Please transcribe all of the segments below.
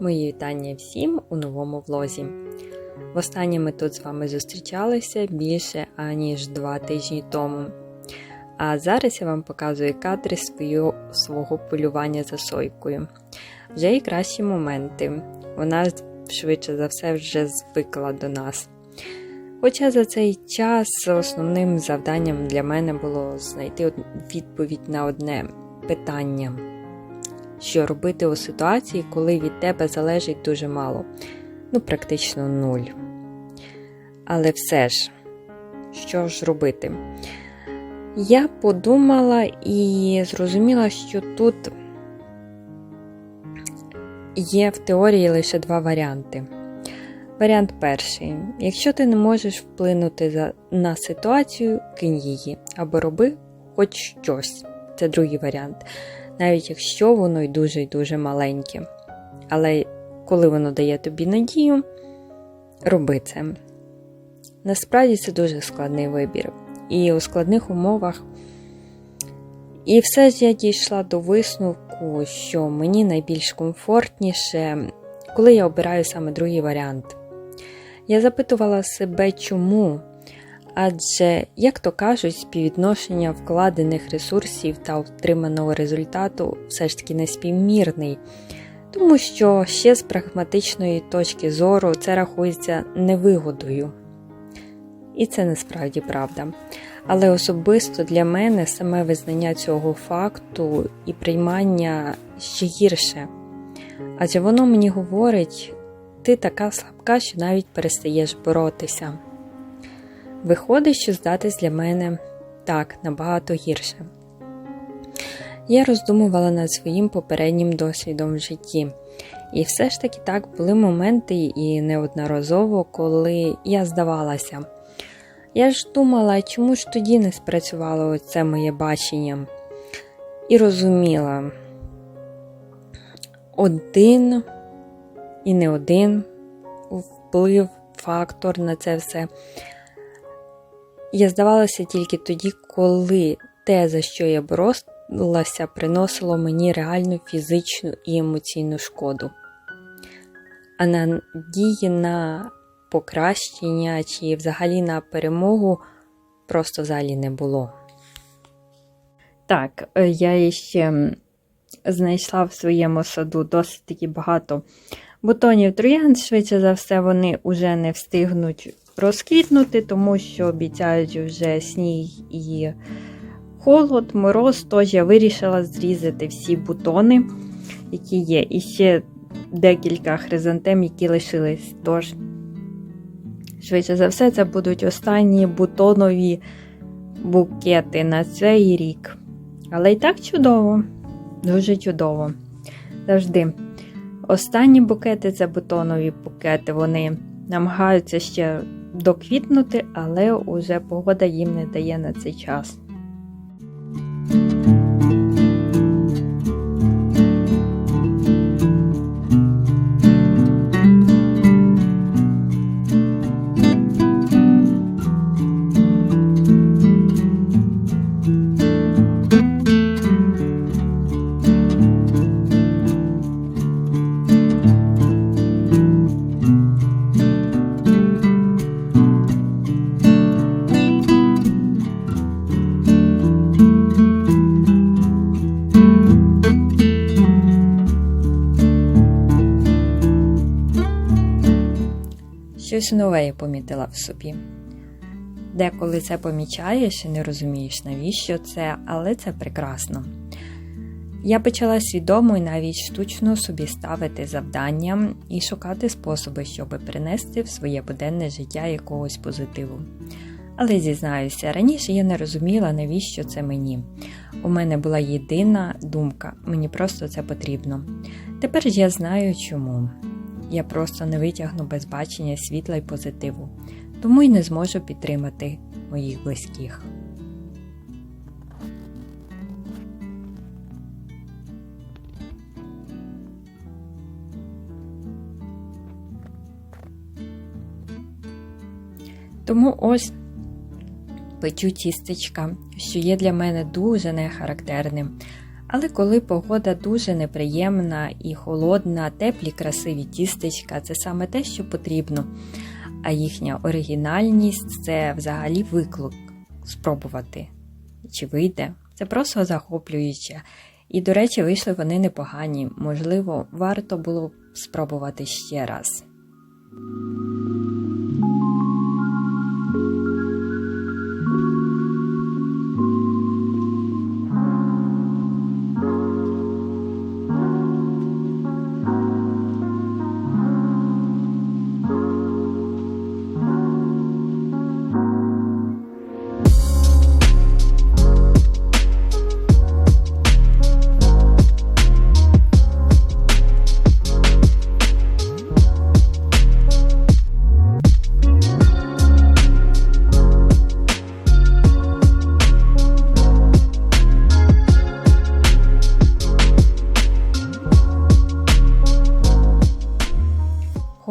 Мої вітання всім у новому влозі. Востаннє ми тут з вами зустрічалися більше аніж два тижні тому. А зараз я вам показую кадри свою, свого полювання за сойкою. Вже і кращі моменти. Вона швидше за все вже звикла до нас. Хоча за цей час основним завданням для мене було знайти відповідь на одне питання що робити у ситуації, коли від тебе залежить дуже мало, ну, практично нуль. Але все ж, що ж робити? Я подумала і зрозуміла, що тут є в теорії лише два варіанти. Варіант перший: якщо ти не можеш вплинути на ситуацію, кинь її або роби хоч щось. Це другий варіант навіть якщо воно й дуже й дуже маленьке. Але коли воно дає тобі надію, роби це. Насправді це дуже складний вибір. І у складних умовах. І все ж я дійшла до висновку, що мені найбільш комфортніше, коли я обираю саме другий варіант. Я запитувала себе, чому Адже, як то кажуть, співвідношення вкладених ресурсів та отриманого результату все ж таки не співмірний, тому що ще з прагматичної точки зору це рахується невигодою. І це насправді правда. Але особисто для мене саме визнання цього факту і приймання ще гірше. Адже воно мені говорить, ти така слабка, що навіть перестаєш боротися. Виходить, що здатись для мене так набагато гірше. Я роздумувала над своїм попереднім досвідом в житті. І все ж таки так були моменти і неодноразово, коли я здавалася. Я ж думала, чому ж тоді не спрацювало оце моє бачення? І розуміла, один і не один вплив, фактор на це все. Я здавалася тільки тоді, коли те, за що я боролася, приносило мені реальну фізичну і емоційну шкоду. А надії на покращення чи взагалі на перемогу просто взагалі не було. Так, е, я ще знайшла в своєму саду досить таки багато бутонів троянд, швидше за все, вони вже не встигнуть розквітнути, тому що обіцяють вже сніг і холод, мороз, тож я вирішила зрізати всі бутони, які є. І ще декілька хризантем, які лишились. Тож, швидше за все, це будуть останні бутонові букети на цей рік. Але і так чудово, дуже чудово. Завжди. Останні букети це бутонові букети. Вони намагаються ще доквітнути, але уже погода їм не дає на цей час. Щось нове я помітила в собі. Деколи це помічаєш і не розумієш, навіщо це, але це прекрасно. Я почала свідомо і навіть штучно собі ставити завдання і шукати способи, щоб принести в своє буденне життя якогось позитиву. Але зізнаюся, раніше я не розуміла, навіщо це мені. У мене була єдина думка, мені просто це потрібно. Тепер ж я знаю чому. Я просто не витягну без бачення світла й позитиву, тому й не зможу підтримати моїх близьких. Тому ось печу тістечка, що є для мене дуже нехарактерним, Але коли погода дуже неприємна і холодна, теплі красиві тістечка це саме те, що потрібно. А їхня оригінальність це взагалі виклик спробувати. Чи вийде? Це просто захоплююче. І, до речі, вийшли вони непогані. Можливо, варто було б спробувати ще раз.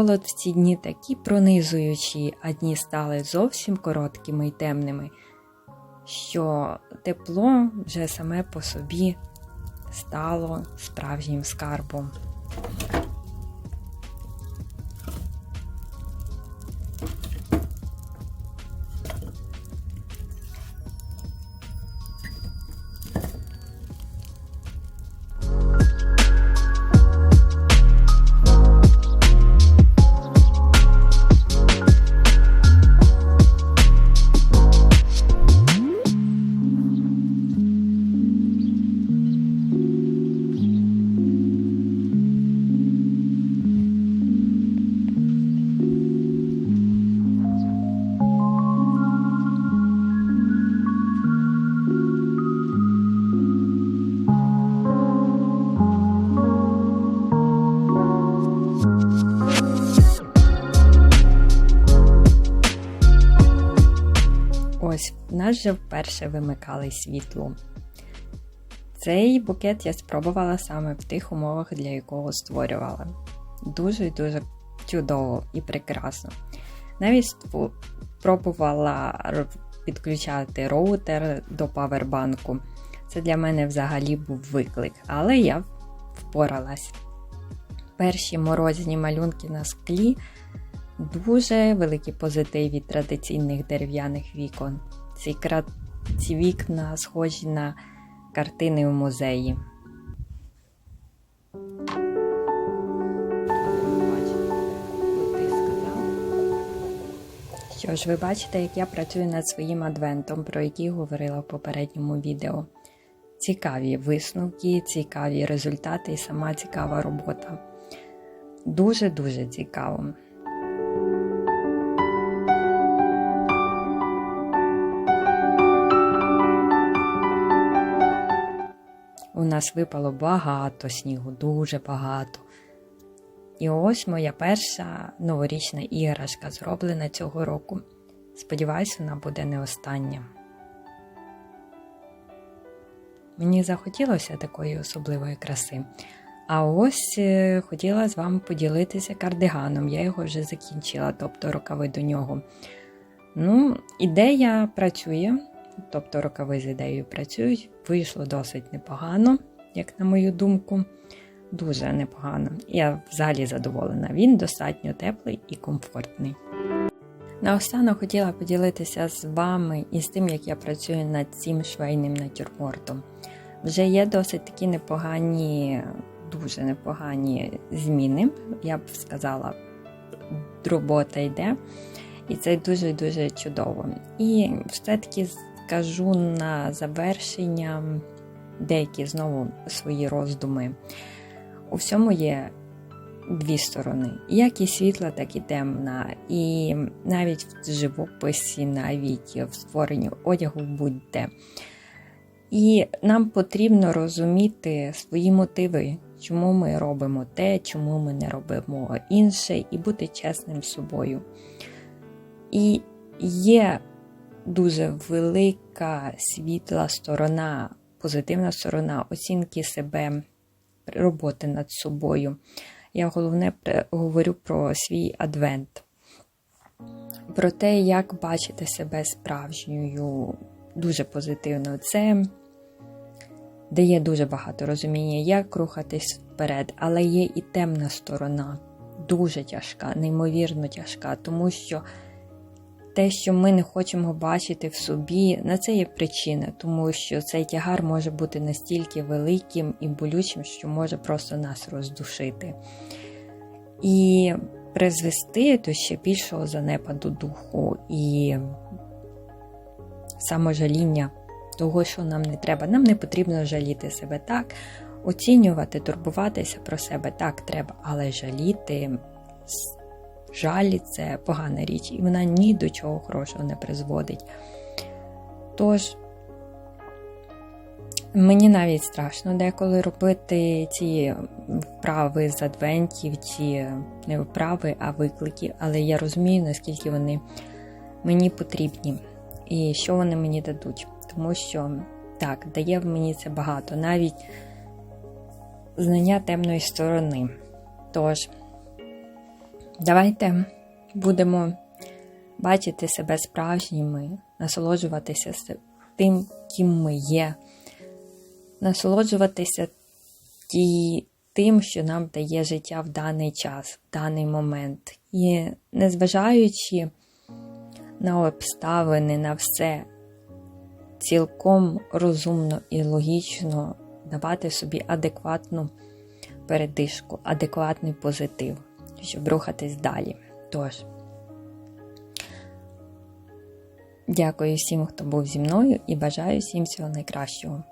Холод в ці дні такі пронизуючі, а дні стали зовсім короткими й темними, що тепло вже саме по собі стало справжнім скарбом. Ось, нас вже вперше вимикали світло. Цей букет я спробувала саме в тих умовах, для якого створювала. Дуже і дуже чудово і прекрасно. Навіть спо- пробувала р- підключати роутер до павербанку. Це для мене взагалі був виклик, але я впоралась. Перші морозні малюнки на склі дуже великий позитив від традиційних дерев'яних вікон. Ці, кра... Ці вікна схожі на картини у музеї. Що ж, ви бачите, як я працюю над своїм адвентом, про який говорила в попередньому відео. Цікаві висновки, цікаві результати і сама цікава робота. Дуже-дуже цікаво. У нас випало багато снігу, дуже багато. І ось моя перша новорічна іграшка зроблена цього року. Сподіваюсь, вона буде не остання. Мені захотілося такої особливої краси. А ось е, хотіла з вами поділитися кардиганом. Я його вже закінчила, тобто рукави до нього. Ну, ідея працює, тобто рукави з ідеєю працюють. Вийшло досить непогано, як на мою думку. Дуже непогано. Я взагалі задоволена. Він достатньо теплий і комфортний. Наостанок хотіла поділитися з вами і з тим, як я працюю над цим швейним натюрмортом. Вже є досить такі непогані, дуже непогані зміни. Я б сказала, робота йде. І це дуже-дуже чудово. І все-таки скажу на завершення деякі знову свої роздуми. У всьому є дві сторони: як і світла, так і темна. І навіть в живописі, навіть в створенні одягу будь-де. І нам потрібно розуміти свої мотиви, чому ми робимо те, чому ми не робимо інше, і бути чесним з собою. І є дуже велика світла сторона, позитивна сторона оцінки себе, роботи над собою. Я головне говорю про свій адвент, про те, як бачити себе справжньою, дуже позитивно. Це де є дуже багато розуміння, як рухатись вперед, але є і темна сторона, дуже тяжка, неймовірно тяжка, тому що те, що ми не хочемо бачити в собі, на це є причина, тому що цей тягар може бути настільки великим і болючим, що може просто нас роздушити. І призвести до ще більшого занепаду духу і саможаління того, що нам не треба. Нам не потрібно жаліти себе так, оцінювати, турбуватися про себе так треба, але жаліти, жалі це погана річ, і вона ні до чого хорошого не призводить. Тож, мені навіть страшно деколи робити ці вправи з адвентів, ці не вправи, а виклики, але я розумію, наскільки вони мені потрібні і що вони мені дадуть. Тому що так, дає мені це багато, навіть знання темної сторони. Тож, давайте будемо бачити себе справжніми, насолоджуватися тим, ким ми є, насолоджуватися ті, тим, що нам дає життя в даний час, в даний момент. І незважаючи на обставини, на все, цілком розумно і логічно давати собі адекватну передишку, адекватний позитив, щоб рухатись далі. Тож, дякую всім, хто був зі мною, і бажаю всім всього найкращого.